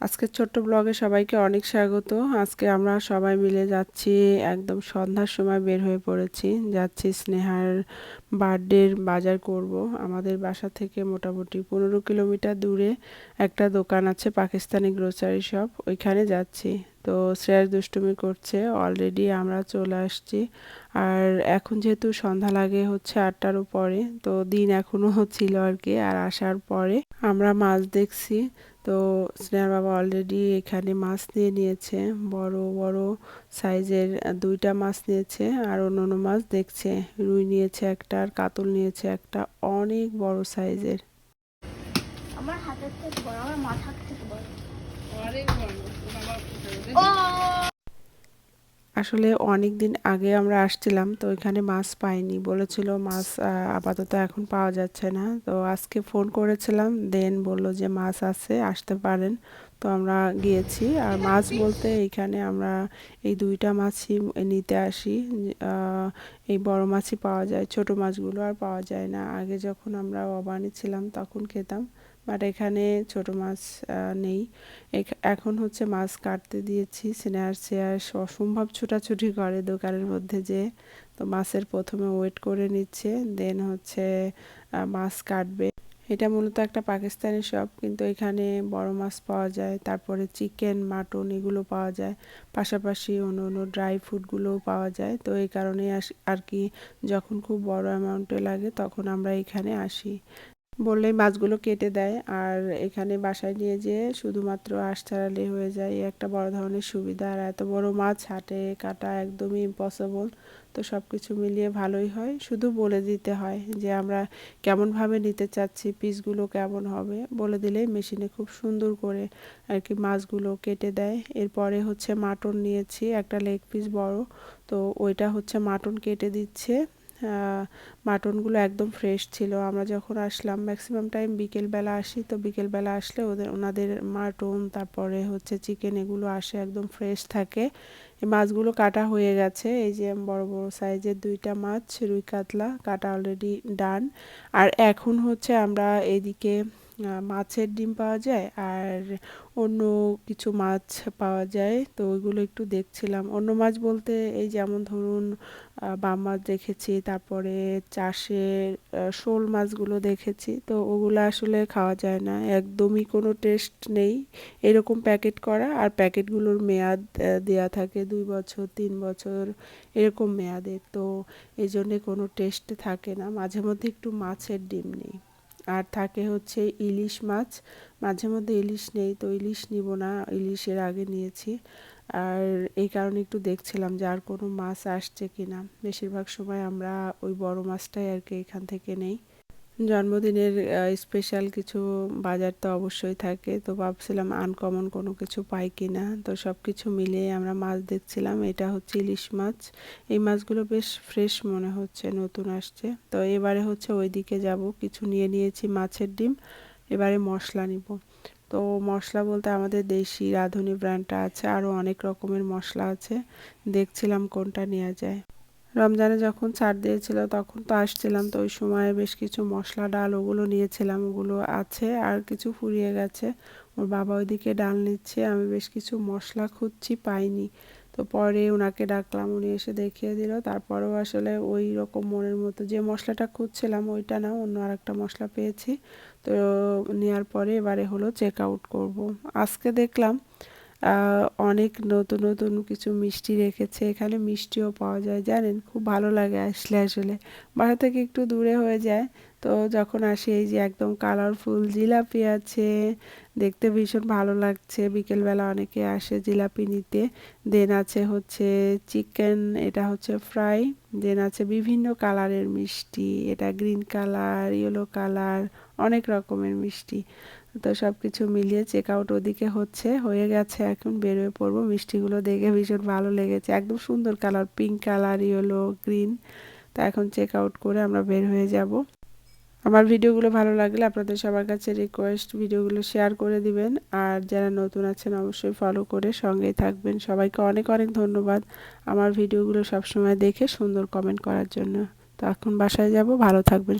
আজকের ছোট্ট ব্লগে সবাইকে অনেক স্বাগত। আজকে আমরা সবাই মিলে যাচ্ছি, একদম সন্ধ্যার সময় বের হয়ে পড়েছি। যাচ্ছি স্নেহার বার্থডের বাজার করব। আমাদের বাসা থেকে মোটামুটি পনেরো কিলোমিটার দূরে একটা দোকান আছে, পাকিস্তানি গ্রোসারি শপ ওইখানে যাচ্ছি। তো শ্রেয়াস দুষ্টুমি করছে অলরেডি আমরা চলে আসছি। আর এখন যেহেতু সন্ধ্যা লাগে হচ্ছে আটটার পরে তো দিন এখনও ছিল আর কি আর আসার পরে আমরা মাছ দেখছি। তো স্নেহার বাবা অলরেডি এখানে মাছ নিয়ে নিয়েছে বড় বড় সাইজের দুইটা মাছ নিয়েছে আর অন্য অন্য মাছ দেখছে। রুই নিয়েছে একটা আর কাতল নিয়েছে একটা অনেক বড় সাইজের। আমার হাতের থেকে বড় আমার মাথার থেকে বড়। অনেক বড়। আসলে অনেক দিন আগে আমরা আসছিলাম, তো এখানে মাছ পাইনি। বলেছিল মাছ আপাতত এখন পাওয়া যাচ্ছে না। তো আজকে ফোন করেছিলাম, দেন বলল যে মাছ আছে, আসতে পারেন। তো আমরা গিয়েছি। আর মাছ বলতে এখানে আমরা এই দুইটা মাছই নিতে আসি। এই বড় মাছই পাওয়া যায়, ছোট মাছগুলো আর পাওয়া যায় না। আগে যখন আমরা অবানি ছিলাম, তখন খেতাম। বাট এখানে ছোট মাছ নেই। এখন হচ্ছে মাছ কাটতে দিয়েছি। সিনিয়র চেয়ার অসম্ভব ছোটাছুটি করে দোকানের মধ্যে যে, তো মাছের প্রথমে ওয়েট করে নিচ্ছে দেন হচ্ছে মাছ কাটবে। এটা মূলত একটা পাকিস্তানি শপ কিন্তু এখানে বড় মাছ পাওয়া যায়। তারপরে চিকেন মাটন এগুলো পাওয়া যায়। পাশাপাশি অন্য অন্য ড্রাই ফ্রুটগুলোও পাওয়া যায়। তো এই কারণে আর কি যখন খুব বড় অ্যামাউন্টে লাগে, তখন আমরা এখানে আসি। বললেই মাছগুলো কেটে দেয়। আর এখানে বাসায় নিয়ে যেয়ে শুধুমাত্র আশ ছাড়ালে হয়ে যায়। একটা বড় ধরনের সুবিধা। আর এত বড় মাছ হাটে কাটা একদমই ইম্পসিবল তো সব কিছু মিলিয়ে ভালোই হয়। শুধু বলে দিতে হয় যে, আমরা কেমনভাবে নিতে চাচ্ছি, পিসগুলো কেমন হবে? বলে দিলেই মেশিনে খুব সুন্দর করে আর কি মাছগুলো কেটে দেয়। এরপরে হচ্ছে মাটন নিয়েছি, একটা লেগ পিস বড়। তো ওইটা হচ্ছে মাটন কেটে দিচ্ছে। মাটনগুলো একদম ফ্রেশ ছিল। আমরা যখন আসলাম ম্যাক্সিমাম টাইম বিকেলবেলা আসি, তো বিকেলবেলা আসলে ওদের, ওনাদের মাটন, তারপরে হচ্ছে চিকেন এগুলো আসে, একদম ফ্রেশ থাকে। এই মাছগুলো কাটা হয়ে গেছে। এই যে বড় বড় সাইজের দুইটা মাছ, রুই কাতলা, কাটা অলরেডি ডান আর এখন হচ্ছে আমরা এদিকে মাছের ডিম পাওয়া যায় আর অন্য কিছু মাছ পাওয়া যায়। তো ওইগুলো একটু দেখছিলাম। অন্য মাছ বলতে এই যেমন ধরুন বাম মাছ দেখেছি, তারপরে চাষের শোল মাছগুলো দেখেছি। তো ওগুলো আসলে খাওয়া যায় না। একদমই কোনো টেস্ট নেই। এরকম প্যাকেট করা আর প্যাকেটগুলোর মেয়াদ দেয়া থাকে দুই বছর, তিন বছর, এরকম মেয়াদের। তো এই জন্যে কোনো টেস্ট থাকে না। মাঝে মধ্যে একটু মাছের ডিম নেই। আর থাকে হচ্ছে ইলিশ মাছ। মাঝে মধ্যে ইলিশ নেই, তো ইলিশ নিব না, ইলিশের আগে নিয়েছি। আর এই কারণে একটু দেখছিলাম যে আর কোনো মাছ আসছে কি না বেশিরভাগ সময় আমরা ওই বড় মাছটাই আর কি এখান থেকে নেই। জন্মদিনের স্পেশাল কিছু বাজার তো অবশ্যই থাকে। তো ভাবছিলাম আনকমন কোনো কিছু পাই কি না তো সব কিছু মিলিয়ে আমরা মাছ দেখছিলাম। এটা হচ্ছে ইলিশ মাছ। এই মাছগুলো বেশ ফ্রেশ মনে হচ্ছে, নতুন আসছে। তো এবারে হচ্ছে ওই দিকে যাব। কিছু নিয়ে নিয়েছি মাছের ডিম। এবারে মশলা নিব। তো মশলা বলতে আমাদের দেশি রাঁধুনি ব্র্যান্ডটা আছে। আরও অনেক রকমের মশলা আছে। দেখছিলাম কোনটা নেওয়া যায়। রমজানে যখন ছাড় দিয়েছিল, তখন তো আসছিলাম। তো ওই সময় বেশ কিছু মশলা, ডাল ওগুলো নিয়েছিলাম। ওগুলো আছে, আর কিছু ফুরিয়ে গেছে। ওর বাবা ওইদিকে ডাল নিচ্ছে। আমি বেশ কিছু মশলা খুঁজছি, পাইনি। তো পরে ওনাকে ডাকলাম। উনি এসে দেখিয়ে দিল। তারপরেও আসলে ওই রকম মনের মতো যে মশলাটা খুঁজছিলাম, ওইটা না, অন্য আরেকটা মশলা পেয়েছি। তো নেওয়ার পরে এবারে হলো চেক আউট করব। আজকে দেখলাম অনেক নতুন নতুন কিছু মিষ্টি রেখেছে। এখানে মিষ্টিও পাওয়া যায়, জানেন? খুব ভালো লাগে আসলে আসলে। বাসা থেকে একটু দূরে হয়ে যায়। তো যখন আসি, এই যে একদম কালারফুল জিলাপি আছে, দেখতে ভীষণ ভালো লাগছে। বিকেলবেলা অনেকে আসে জিলাপি নিতে। দেন আছে হচ্ছে চিকেন এটা হচ্ছে ফ্রাই দেন আছে বিভিন্ন কালারের মিষ্টি। এটা গ্রিন কালার ইয়েলো কালার অনেক রকমের মিষ্টি। তো সব কিছু মিলিয়ে চেক আউট ওদিকে হচ্ছে, হয়ে গেছে, এখন বেরোয় পড়ব। মিষ্টিগুলো দেখে ভীষণ ভালো লেগেছে। একদম সুন্দর colour pink colour yellow green তো এখন চেক আউট করে আমরা বের হয়ে যাব। আমার ভিডিওগুলো ভালো লাগলে আপনাদের সবার কাছে রিকোয়েস্ট ভিডিওগুলো শেয়ার করে দিবেন। আর যারা নতুন আছেন অবশ্যই ফলো করে সঙ্গেই থাকবেন। সবাইকে অনেক অনেক ধন্যবাদ আমার ভিডিওগুলো সবসময় দেখে সুন্দর কমেন্ট করার জন্য। তো এখন বাসায় যাব, ভালো থাকবেন